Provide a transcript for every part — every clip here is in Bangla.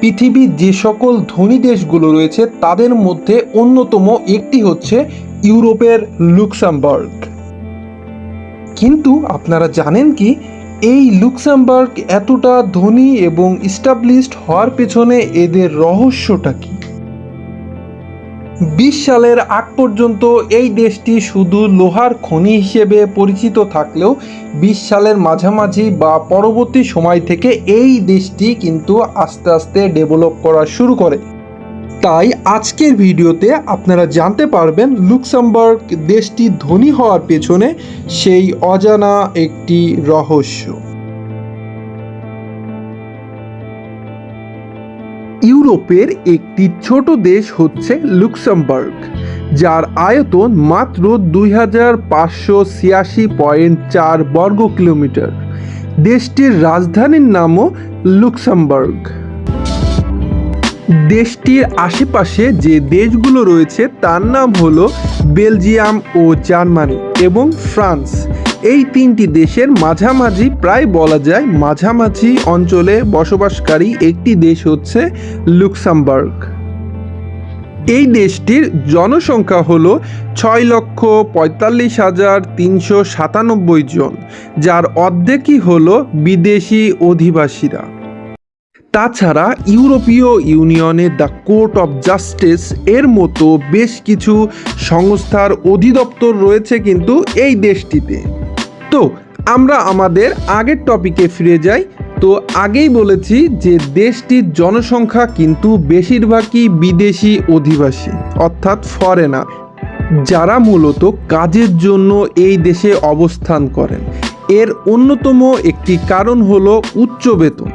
পৃথিবীর যে সকল ধনী দেশগুলো রয়েছে, তাদের মধ্যে অন্যতম একটি হচ্ছে ইউরোপের লুক্সামবার্গ। কিন্তু আপনারা জানেন কি, এই লুক্সামবার্গ এতটা ধনী এবং ইস্টাবলিশড হওয়ার পেছনে এদের রহস্যটা কি? বিশ সালের আগ পর্যন্ত এই দেশটি শুধু লোহার খনি হিসেবে পরিচিত থাকলেও বিশ সালের মাঝামাঝি বা পরবর্তী সময় থেকে এই দেশটি কিন্তু আস্তে আস্তে ডেভেলপ করা শুরু করে। তাই আজকের ভিডিওতে আপনারা জানতে পারবেন লুক্সামবার্গ দেশটি ধনী হওয়ার পেছনে সেই অজানা একটি রহস্য। ইউরোপের একটি ছোট দেশ হচ্ছে লুক্সামবার্গ, যার আয়তন মাত্র দুই হাজার পাঁচশো ছিয়াশি পয়েন্ট চার বর্গ কিলোমিটার। দেশটির রাজধানীর নামও লুক্সামবার্গ। দেশটির আশেপাশে যে দেশগুলো রয়েছে, তার নাম হলো বেলজিয়াম ও জার্মানি এবং ফ্রান্স। এই তিনটি দেশের মাঝামাঝি প্রায় বলা যায় মাঝামাঝি অঞ্চলে বসবাসকারী একটি দেশ হচ্ছে লুক্সামবার্গ। এই দেশটির জনসংখ্যা হল ছয় লক্ষ পঁয়তাল্লিশ হাজার তিনশো সাতানব্বই জন, যার অর্ধেকই হল বিদেশি অধিবাসীরা। তাছাড়া ইউরোপীয় ইউনিয়নের দ্য কোর্ট অফ জাস্টিস এর মতো বেশ কিছু সংস্থার অধিদপ্তর রয়েছে কিন্তু এই দেশটিতে। তো আমরা আমাদের আগের টপিকে ফিরে যাই। তো আগেই বলেছি যে দেশটির জনসংখ্যা কিন্তু বেশিরভাগই বিদেশি অধিবাসী, অর্থাৎ ফরেনার যারা মূলত কাজের জন্য এই দেশে অবস্থান করেন। এর অন্যতম একটি কারণ হলো উচ্চ বেতন।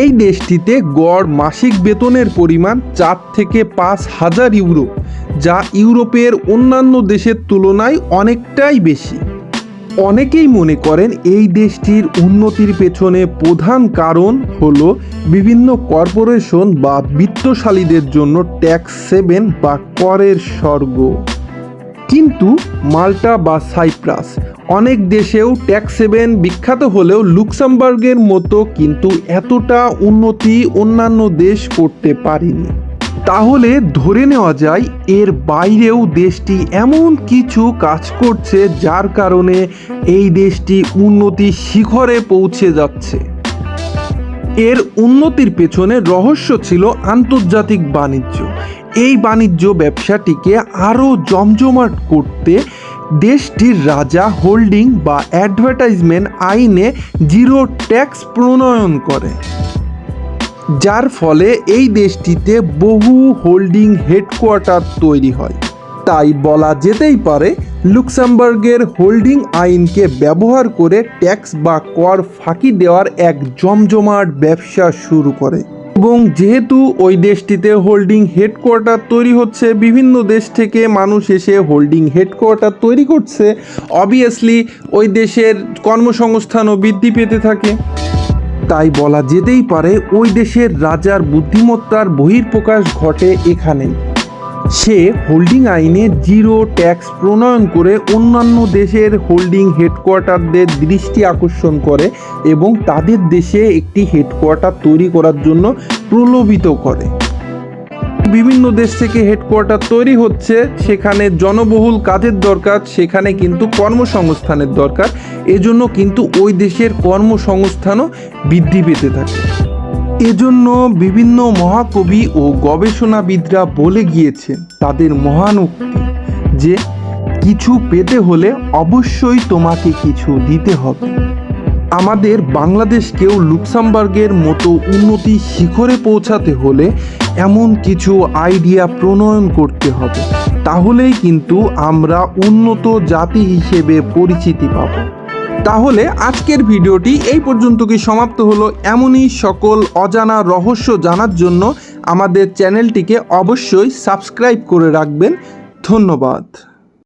এই দেশটিতে গড় মাসিক বেতনের পরিমাণ চার থেকে পাঁচ হাজার ইউরো, যা ইউরোপের অন্যান্য দেশের তুলনায় অনেকটাই বেশি। অনেকেই মনে করেন এই দেশটির উন্নতির পেছনে প্রধান কারণ হল বিভিন্ন কর্পোরেশন বা বিত্তশালীদের জন্য ট্যাক্স সেভেন বা করের স্বর্গ। কিন্তু মাল্টা বা সাইপ্রাস অনেক দেশেও ট্যাক্স সেভেন বিখ্যাত হলেও লুক্সামবার্গের মতো কিন্তু এতটা উন্নতি অন্যান্য দেশ করতে পারেনি। তাহলে ধরে নেওয়া যায় এর বাইরেও দেশটি এমন কিছু কাজ করছে যার কারণে এই দেশটি উন্নতির শিখরে পৌঁছে যাচ্ছে। এর উন্নতির পেছনে রহস্য ছিল আন্তর্জাতিক বাণিজ্য। এই বাণিজ্য ব্যবসাটিকে আরও জমজমাট করতে দেশটির রাজা হোল্ডিং বা অ্যাডভার্টাইজমেন্ট আইনে জিরো ট্যাক্স প্রণয়ন করে। যার ফলে এই দেশটিতে বহু হোল্ডিং হেডকোয়ার্টার তৈরি হয়। তাই বলা যেতেই পারে, লুক্সামবার্গের হোল্ডিং আইনকে ব্যবহার করে ট্যাক্স বা কর ফাঁকি দেওয়ার এক জমজমাট ব্যবসা শুরু করে। এবং যেহেতু ওই দেশটিতে হোল্ডিং হেডকোয়ার্টার তৈরি হচ্ছে, বিভিন্ন দেশ থেকে মানুষ এসে হোল্ডিং হেডকোয়ার্টার তৈরি করছে। অবভিয়াসলি ওই দেশের কর্মসংস্থানও বৃদ্ধি পেতে থাকে। তাই বলা যেতেই পারে ওই দেশের রাজার বুদ্ধিমত্তার বহির্প্রকাশ ঘটে এখানে। সে হোল্ডিং আইনে জিরো ট্যাক্স প্রণয়ন করে অন্যান্য দেশের হোল্ডিং হেডকোয়ার্টারদের দৃষ্টি আকর্ষণ করে এবং তাদের দেশে একটি হেডকোয়ার্টার তৈরি করার জন্য প্রলোভিত করে। বিভিন্ন দেশ থেকে হেডকোয়ার্টার তৈরি হচ্ছে। সেখানে জনবহুল কাজের দরকার, সেখানে কিন্তু কর্মসংস্থানের দরকার। এজন্য কিন্তু ওই দেশের কর্মসংস্থানও বৃদ্ধি পেতে থাকে। এজন্য বিভিন্ন মহাকবি ও গবেষণাবিদরা বলে গিয়েছেন তাদের মহান উক্তি যে, কিছু পেতে হলে অবশ্যই তোমাকে কিছু দিতে হবে। আমাদের বাংলাদেশকেও লুক্সামবার্গের মতো উন্নতি শিখরে পৌঁছাতে হলে এমন কিছু আইডিয়া প্রণয়ন করতে হবে। তাহলেই কিন্তু আমরা উন্নত জাতি হিসেবে পরিচিতি পাব। তাহলে আজকের ভিডিওটি এই পর্যন্ত কি সমাপ্ত হলো। এমনই সকল অজানা রহস্য জানার জন্য আমাদের চ্যানেলটিকে অবশ্যই সাবস্ক্রাইব করে রাখবেন। ধন্যবাদ।